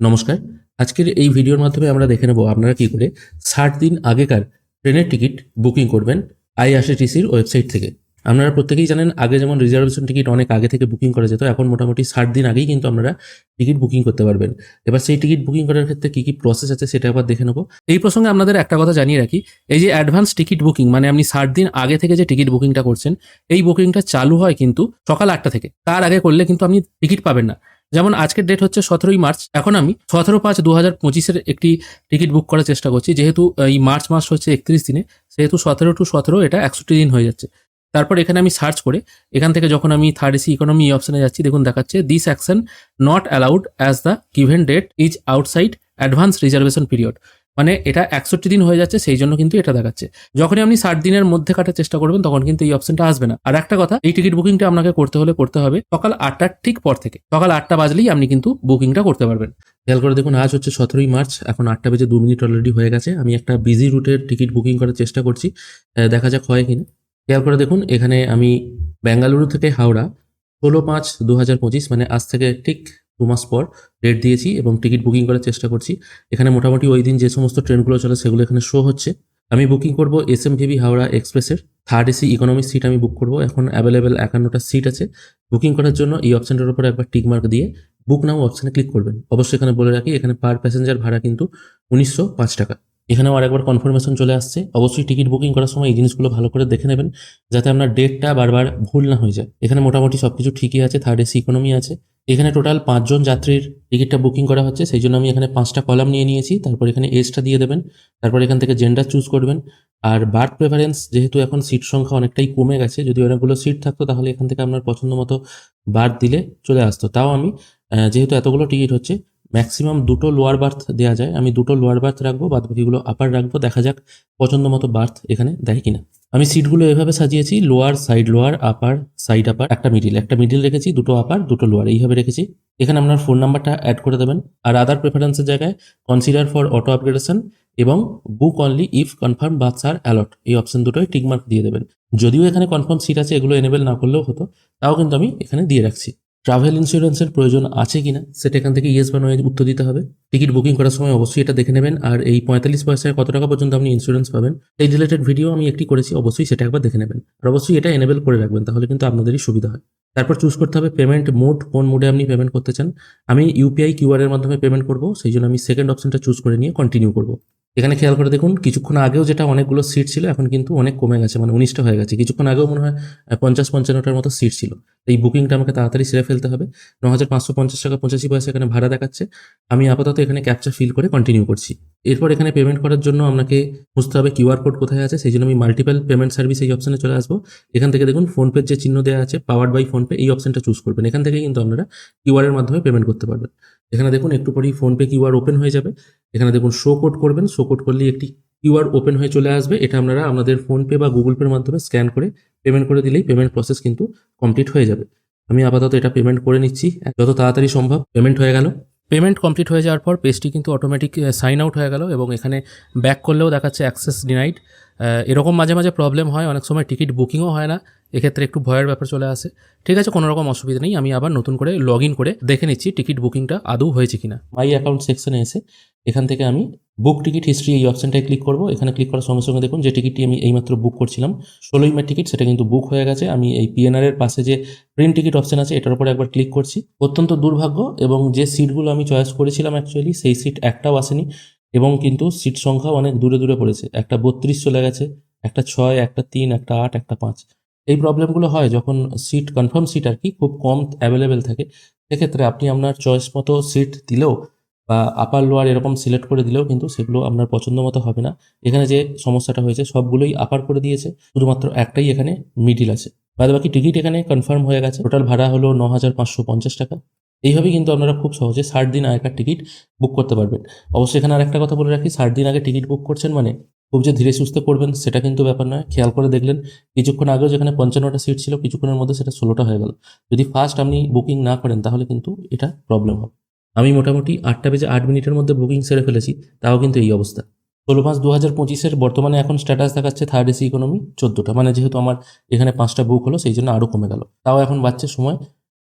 নমস্কার। আজকের এই ভিডিওর মাধ্যমে আমরা দেখে নেব আপনারা কি করে ষাট দিন আগেকার ট্রেনের টিকিট বুকিং করবেন আইআরসিটিসির ওয়েবসাইট থেকে। আপনারা প্রত্যেকেই জানেন, আগে যেমন রিজার্ভেশন টিকিট অনেক আগে থেকে বুকিং করা যেত, এখন মোটামুটি ষাট দিন আগেই কিন্তু আপনারা টিকিট বুকিং করতে পারবেন। এবার সেই টিকিট বুকিং করার ক্ষেত্রে কি কি প্রসেস আছে সেটা আবার দেখে নেব। এই প্রসঙ্গে আপনাদের একটা কথা জানিয়ে রাখি, এই যে অ্যাডভান্স টিকিট বুকিং মানে আপনি ষাট দিন আগে থেকে যে টিকিট বুকিংটা করছেন, এই বুকিংটা চালু হয় কিন্তু সকাল আটটা থেকে। তার আগে করলে কিন্তু আপনি টিকিট পাবেন না। যেমন আজকের ডেট হচ্ছে সতেরোই মার্চ, এখন আমি সতেরো পাঁচ দু হাজার পঁচিশের একটি টিকিট বুক করার চেষ্টা করছি, যেহেতু এই মার্চ মাস হচ্ছে একত্রিশ দিনে, সেহেতু সতেরো টু সতেরো এটা একষট্টি দিন হয়ে যাচ্ছে। তারপর এখানে আমি সার্চ করে, এখান থেকে যখন আমি থার্ড এসি ইকোনমি অপশনে যাচ্ছি, দেখুন দেখাচ্ছে this action not allowed as the given date is outside advance reservation period মানে এটা একষট্টি দিন হয়ে যাচ্ছে, সেই জন্য কিন্তু এটা দেখাচ্ছে। যখনই আপনি ষাট দিনের মধ্যে কাটার চেষ্টা করবেন, তখন কিন্তু এই অপশনটা আসবে না। আর একটা কথা, এই টিকিট বুকিংটা আপনাকে করতে হলে করতে হবে সকাল আটটার ঠিক পর থেকে। সকাল আটটা বাজলেই আপনি কিন্তু বুকিংটা করতে পারবেন। খেয়াল করে দেখুন, আজ হচ্ছে সতেরোই মার্চ, এখন আটটা বেজে দু মিনিট অলরেডি হয়ে গেছে। আমি একটা বিজি রুটের টিকিট বুকিং করার চেষ্টা করছি। দেখা যাক হয় কিনা। খেয়াল করে দেখুন, এখানে আমি বেঙ্গালুরু থেকে হাওড়া, ষোলো পাঁচ দু হাজার পঁচিশ মানে আজ থেকে ঠিক দু মাস পর ডেট দিয়েছি এবং টিকিট বুকিং করার চেষ্টা করছি। এখানে মোটামুটি ওই দিন যে সমস্ত ট্রেনগুলো চলে সেগুলো এখানে শো হচ্ছে। আমি বুকিং করব এস এম ভিবি হাওড়া এক্সপ্রেসের। থার্ড এসি ইকোনমি সিট আমি বুক করব। এখন অ্যাভেলেবেল একান্নটা সিট আছে। বুকিং করার জন্য এই অপশানটার উপর একবার টিক মার্ক দিয়ে বুক নাও অপশানে ক্লিক করবেন। অবশ্যই এখানে বলে রাখি, এখানে পার প্যাসেঞ্জার ভাড়া কিন্তু উনিশশো পাঁচ টাকা। এখানেও আরেকবার কনফার্মেশন চলে আসছে। অবশ্যই টিকিট বুকিং করার সময় এই জিনিসগুলো ভালো করে দেখে নেবেন, যাতে আপনার ডেটটা বারবার ভুল না হয়ে যায়। এখানে মোটামুটি সব কিছু ঠিকই আছে থার্ড এসি ইকোনমি আছে। এখানে টোটাল পাঁচজন যাত্রীর টিকিটটা বুকিং করা হচ্ছে। সেই জন্য আমি এখানে পাঁচটা কলাম নিয়ে নিয়েছি। তারপর এখানে এজটা দিয়ে দেবেন। তারপর এখান থেকে জেন্ডার চুজ করবেন। আর বার্থ প্রেফারেন্স যেহেতু এখন সিট সংখ্যা অনেকটাই কমে গেছে, যদি অনেকগুলো সিট থাকতো, তাহলে এখান থেকে আপনার পছন্দ মতো বার্থ দিলে চলে আসতো। তাও আমি যেহেতু এতগুলো টিকিট হচ্ছে ম্যাক্সিমাম দুটো লোয়ার বার্থ দেওয়া যায়। আমি দুটো লোয়ার বার্থ রাখব বাদ বাকিগুলো আপার রাখব। দেখা যাক পছন্দ মতো বার্থ এখানে দেয় কিনা। আমি সিটগুলো এভাবে সাজিয়েছি lower side lower upper side upper একটা মিডিল একটা মিডিল রেখেছি, দুটো আপার দুটো লোয়ার এইভাবে রেখেছি। এখানে আপনার ফোন নাম্বারটা অ্যাড করে দেবেন। আর আদার প্রেফারেন্সের জায়গায় কনসিডার ফর অটো আপগ্রেডেশন এবং book only if confirm berths are allot এই অপশন দুটোই টিকমার্ক দিয়ে দেবেন। যদিও এখানে কনফার্ম সিট আছে, এগুলো এনেবেল না করলেও হতো, তাও কিন্তু আমি এখানে দিয়ে রাখছি। ট্রাভেল ইন্স্যুরেন্সের প্রয়োজন আছে কিনা, সেটা এখান থেকে ইয়েস বা নয় উত্তর দিতে হবে। টিকিট বুকিং করার সময় অবশ্যই এটা দেখে নেবেন, আর এই পঁয়তাল্লিশ পয়সায় কত টাকা পর্যন্ত আপনি ইন্স্যুরেন্স পাবেন এই রিলেটেড ভিডিও আমি একটি করেছি, অবশ্যই সেটা একবার দেখে নেবেন। আর অবশ্যই এটা এনেবেল করে রাখবেন, তাহলে কিন্তু আপনাদেরই সুবিধা হয়। তারপর চুজ করতে হবে পেমেন্ট মোড কোন মোডে আপনি পেমেন্ট করতে চান। আমি ইউপিআই কিউআর এর মাধ্যমে পেমেন্ট করব, সেই জন্য আমি সেকেন্ড অপশনটা চুজ করে নিয়ে কন্টিনিউ করব। এখানে খেয়াল করে দেখুন, কিছুক্ষণ আগেও যেটা অনেকগুলো সিট ছিল, এখন কিন্তু অনেক কমে গেছে মানে উনিশটা হয়ে গেছে। কিছুক্ষণ আগেও মনে হয় পঞ্চাশ পঞ্চান্নটার মতো সিট ছিল। এই বুকিংটা আমাকে তাড়াতাড়ি সেরে ফেলতে হবে। ন হাজার পাঁচশো পঞ্চাশ টাকা, পঁচাশি পয়সা এখানে ভাড়া দেখাচ্ছে। আমি আপাতত এখানে ক্যাপচা ফিল করে কন্টিনিউ করছি। এরপর এখানে পেমেন্ট করার জন্য আপনাকে বুঝতে হবে কিউআর কোড কোথায় আছে, সেই জন্য আমি মাল্টিপল পেমেন্ট সার্ভিস এই অপশনে চলে আসব। এখান থেকে দেখুন ফোনপের যে চিহ্ন দেওয়া আছে পাওয়ার বাই ফোনপে এই অপশনটা চুজ করবেন। এখান থেকে কিন্তু আপনারা কিউআর এর মাধ্যমে পেমেন্ট করতে পারবেন। এখানে দেখুন একটু পরেই ফোনপে কিউআর ওপেন হয়ে যাবে। এখানে দেখুন শো কোড করবেন। শো কোড করলেই একটি কিউআর ওপেন হয়ে চলে আসবে। এটা আপনারা আপনাদের ফোনপে বা গুগল পের মাধ্যমে স্ক্যান করে পেমেন্ট করে দিলেই পেমেন্ট প্রসেস কিন্তু কমপ্লিট হয়ে যাবে। আমি আপাতত এটা পেমেন্ট করে নিচ্ছি। যত তাড়াতাড়ি সম্ভব পেমেন্ট হয়ে গেল। পেমেন্ট কমপ্লিট হয়ে যাওয়ার পর পেজটি কিন্তু অটোমেটিক সাইন আউট হয়ে গেল এবং এখানে ব্যাক করলেও দেখাচ্ছে অ্যাক্সেস ডিনাইড এরকম মাঝে মাঝে প্রবলেম হয়। অনেক সময় টিকিট বুকিংও হয় না। এক্ষেত্রে একটু ভয়ের ব্যাপার চলে আসে। ঠিক আছে, কোনো রকম অসুবিধা নেই, আমি আবার নতুন করে লগ ইন করে দেখে নিচ্ছি টিকিট বুকিংটা আদৌ হয়েছে কিনা। মাই অ্যাকাউন্ট সেকশনে এসে এখান থেকে আমি বুক টিকিট হিস্ট্রি এই অপশনটায় ক্লিক করব। এখানে ক্লিক করার সঙ্গে সঙ্গে দেখুন যে টিকিটটি আমি এইমাত্র বুক করছিলাম। ষোলোই মে টিকিট সেটা কিন্তু বুক হয়ে গেছে। আমি এই পিএনআর এর পাশে যে প্রিন্ট টিকিট অপশন আছে, এটার উপরে একবার ক্লিক করছি। অত্যন্ত দুর্ভাগ্য এবং যে সিটগুলো আমি চয়েস করেছিলাম অ্যাকচুয়ালি সেই সিট একটাও আসেনি এবং কিন্তু সিট সংখ্যা অনেক দূরে দূরে পড়েছে। একটা বত্রিশ চলে গেছে, একটা ছয়, একটা তিন, একটা আট, একটা পাঁচ। এই প্রবলেমগুলো হয় যখন সিট কনফার্ম সিট আর কি খুব কম অ্যাভেলেবেল থাকে, সেক্ষেত্রে আপনি আপনার চয়েস মতো সিট দিলেও বা আপার লোয়ার এরকম সিলেক্ট করে দিলেও কিন্তু সেগুলো আপনার পছন্দ মতো হবে না। এখানে যে সমস্যাটা হয়েছে সবগুলোই আপার করে দিয়েছে, শুধুমাত্র একটাই এখানে মিডিল আছে। বাদ বাকি টিকিট এখানে কনফার্ম হয়ে গেছে টোটাল ভাড়া হলো ন হাজার পাঁচশো পঞ্চাশ টাকা। এইভাবেই কিন্তু আপনারা খুব সহজে ষাট দিন আগেকার টিকিট বুক করতে পারবেন। অবশ্যই এখানে আরেকটা কথা বলে রাখি, ষাট দিন আগে টিকিট বুক করছেন মানে খুব যে ধীরে সুস্থে করবেন সেটা কিন্তু ব্যাপার নয়। খেয়াল করে দেখলেন, কিছুক্ষণ আগেও যেখানে পঞ্চান্নটা সিট ছিল, কিছুক্ষণের মধ্যে সেটা ষোলোটা হয়ে গেল। যদি ফার্স্ট আপনি বুকিং না করেন, তাহলে কিন্তু এটা প্রবলেম হবে। আমি মোটামুটি আটটা বেজে আট মিনিটের মধ্যে বুকিং সেরে ফেলেছি, তাও কিন্তু এই অবস্থা। ষোলো পাঁচ দু হাজার পঁচিশের বর্তমানে এখন স্ট্যাটাস দেখাচ্ছে থার্ড এসি ইকোনমি চোদ্দোটা। মানে যেহেতু আমার এখানে পাঁচটা বুক হলো, সেই জন্য আরও কমে গেল। তাও এখন বাচ্চা সময়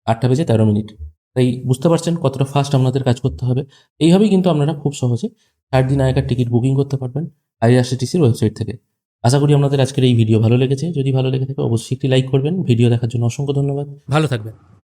আটটা বেজে তেরো মিনিট। তাই বুঝতে পারছেন কতটা ফাস্ট আপনাদের কাজ করতে হবে। এইভাবেই কিন্তু আপনারা খুব সহজে ষাট দিন আগেকার টিকিট বুকিং করতে পারবেন। আইআরসিটিসির ওয়েবসাইট থেকে। আশা করি আপনাদের আজকের এই ভিডিও ভালো লেগেছে। যদি ভালো লেগে থাকে, অবশ্যই একটি লাইক করবেন। ভিডিও দেখার জন্য অসংখ্য ধন্যবাদ। ভালো থাকবেন।